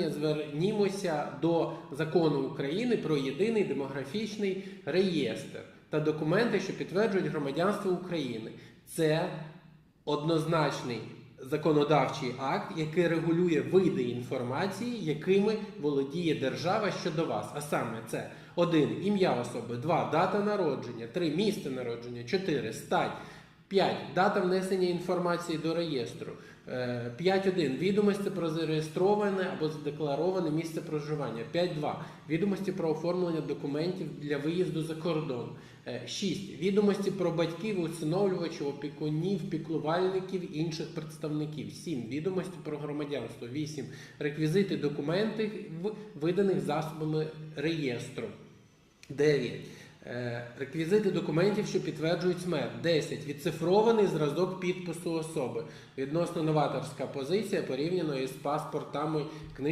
Звернімося до закону України про єдиний демографічний реєстр та документи, що підтверджують громадянство України. Це однозначний законодавчий акт, який регулює види інформації, якими володіє держава щодо вас. А саме це 1. ім'я особи, 2. дата народження, 3. місце народження, 4. стать. 5. Дата внесення інформації до реєстру. Е, 5.1. Відомості про зареєстроване або задеклароване місце проживання. 5.2. Відомості про оформлення документів для виїзду за кордон. 6. Відомості про батьків, усиновлювачів, опікунів, піклувальників, інших представників. 7. Відомості про громадянство. 8. Реквізити документів, виданих засобами реєстру. 9. Е, Реквізити документів, що підтверджують смерть. 10. Відцифрований зразок підпису особи. Відносно новаторська позиція порівняно із паспортами книжок.